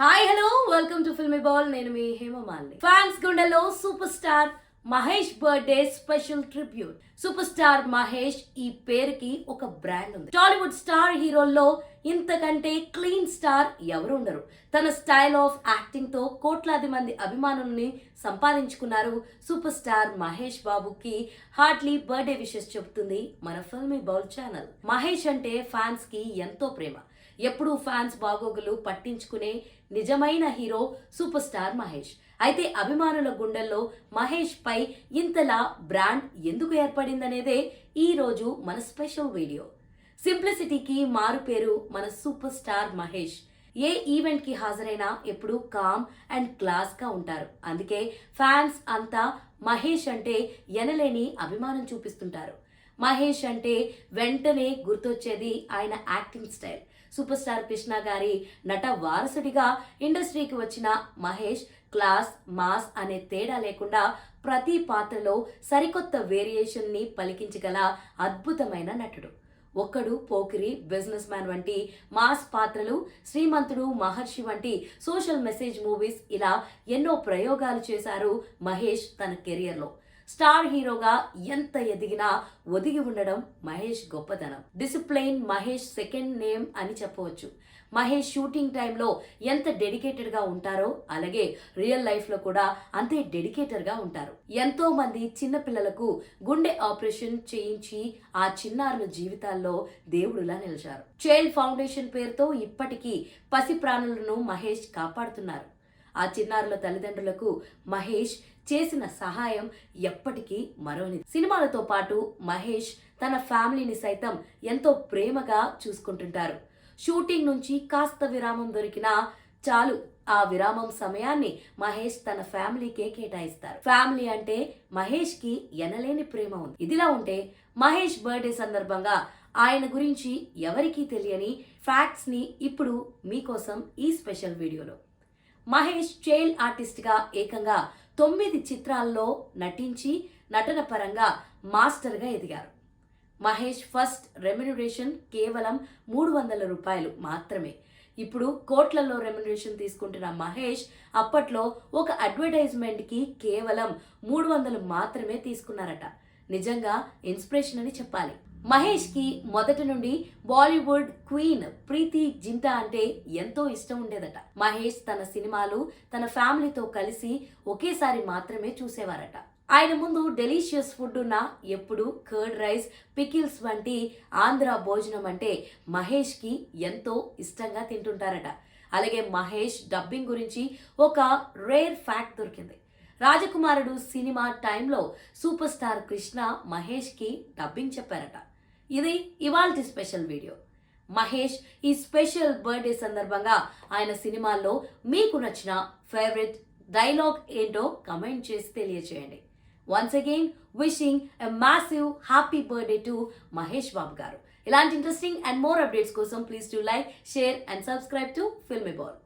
Hi hello welcome to Filmy Ball నేను మీ Hemamalini fans గుండెలో super star Mahesh birthday special tribute super star Mahesh ఈ పేరుకి ఒక బ్రాండ్ ఉంది. టాలీవుడ్ స్టార్ హీరోల్లో ఇంతకంటే క్లీన్ స్టార్ ఎవరు ఉండరు. తన స్టైల్ ఆఫ్ యాక్టింగ్తో కోట్లాది మంది అభిమానుల్ని సంపాదించుకున్నారు సూపర్ స్టార్ మహేష్ బాబుకి. హార్ట్లీ బర్త్డే విషెస్ చెబుతుంది మన ఫిల్మీ బౌల్ ఛానల్ మహేష్ అంటే ఫ్యాన్స్కి ఎంతో ప్రేమ. ఎప్పుడూ ఫ్యాన్స్ బాగోగులు పట్టించుకునే నిజమైన హీరో సూపర్ స్టార్ మహేష్. అయితే అభిమానుల గుండెల్లో మహేష్ పై ఇంతలా బ్రాండ్ ఎందుకు ఏర్పడిందనేదే ఈ రోజు మన స్పెషల్ వీడియో. సింప్లిసిటీకి మారు పేరు మన సూపర్ స్టార్ మహేష్. ఏ ఈవెంట్కి హాజరైనా ఎప్పుడూ కామ్ అండ్ క్లాస్గా ఉంటారు. అందుకే ఫ్యాన్స్ అంతా మహేష్ అంటే ఎనలేని అభిమానం చూపిస్తుంటారు. మహేష్ అంటే వెంటనే గుర్తొచ్చేది ఆయన acting style. Super star Krishna garu నట వారసుడిగా ఇండస్ట్రీకి వచ్చిన మహేష్ క్లాస్ మాస్ అనే తేడా లేకుండా ప్రతి పాత్రలో సరికొత్త వేరియేషన్ని పలికించగల అద్భుతమైన నటుడు. ఒక్కడు పోకిరి బిజినెస్ మ్యాన్ వంటి మాస్ పాత్రలు శ్రీమంతుడు మహర్షి వంటి సోషల్ మెసేజ్ మూవీస్ ఇలా ఎన్నో ప్రయోగాలు చేశారు మహేష్ తన కెరియర్లో. స్టార్ హీరోగా ఎంత ఎదిగినా ఒదిగి ఉండడం మహేష్ గొప్పతనం. డిసిప్లైన్ మహేష్ సెకండ్ నేమ్ అని చెప్పవచ్చు. మహేష్ షూటింగ్ టైంలో ఎంత డెడికేటెడ్గా ఉంటారో అలాగే రియల్ లైఫ్లో కూడా అంతే డెడికేటెడ్గా ఉంటారు. ఎంతో మంది గుండె ఆపరేషన్ చేయించి ఆ చిన్నారుల జీవితాల్లో దేవుడులా నిలిచారు. చైల్డ్ ఫౌండేషన్ పేరుతో ఇప్పటికీ పసి ప్రాణులను మహేష్ కాపాడుతున్నారు. ఆ చిన్నారుల తల్లిదండ్రులకు మహేష్ చేసిన సహాయం ఎప్పటికీ మరోని సినిమాలతో పాటు మహేష్ తన ఫ్యామిలీని సైతం ఎంతో ప్రేమగా చూసుకుంటుంటారు. షూటింగ్ నుంచి కాస్త విరామం దొరికినా చాలు ఆ విరామం సమయాన్ని మహేష్ తన ఫ్యామిలీకే కేటాయిస్తారు. ఫ్యామిలీ అంటే మహేష్కి ఎనలేని ప్రేమ ఉంది. ఇదిలా ఉంటే మహేష్ బర్త్డే సందర్భంగా ఆయన గురించి ఎవరికీ తెలియని ఫ్యాక్ట్స్ని ఇప్పుడు మీకోసం ఈ స్పెషల్ వీడియోలో మహేష్ చైల్డ్ ఆర్టిస్ట్గా ఏకంగా తొమ్మిది చిత్రాల్లో నటించి నటన పరంగా మాస్టర్గా ఎదిగారు. మహేష్ ఫస్ట్ రెమ్యునరేషన్ కేవలం మూడు వందల రూపాయలు మాత్రమే. ఇప్పుడు కోట్లలో రెమ్యునరేషన్ తీసుకుంటున్న మహేష్ అప్పట్లో ఒక అడ్వర్టైజ్మెంట్కి కేవలం మూడు వందలు మాత్రమే తీసుకున్నారట. నిజంగా ఇన్స్పిరేషన్ అని చెప్పాలి. మహేష్కి మొదటి నుండి బాలీవుడ్ క్వీన్ ప్రీతి జింటా అంటే ఎంతో ఇష్టం ఉండేదట. మహేష్ తన సినిమాలు తన ఫ్యామిలీతో కలిసి ఒకేసారి మాత్రమే చూసేవారట. ఆయన ముందు డెలీషియస్ ఫుడ్ ఉన్న ఎప్పుడు కర్డ్ రైస్ పికిల్స్ వంటి ఆంధ్ర భోజనం అంటే మహేష్కి ఎంతో ఇష్టంగా తింటుంటారట. అలాగే మహేష్ డబ్బింగ్ గురించి ఒక రేర్ ఫ్యాక్ట్ దొరికింది. రాజకుమారుడు సినిమా టైంలో సూపర్ స్టార్ కృష్ణ మహేష్కి డబ్బింగ్ చెప్పారట. ఇది ఇవాల్టి స్పెషల్ వీడియో. మహేష్ ఈ స్పెషల్ బర్త్డే సందర్భంగా ఆయన సినిమాల్లో మీకు నచ్చిన ఫేవరెట్ డైలాగ్ ఏంటో కమెంట్ చేసి తెలియచేయండి. Once again wishing a massive happy birthday to Mahesh Babu garu. ఇలాంటి ఇంట్రెస్టింగ్ అండ్ మోర్ అప్డేట్స్ కోసం please to like share and subscribe to Filmy Ball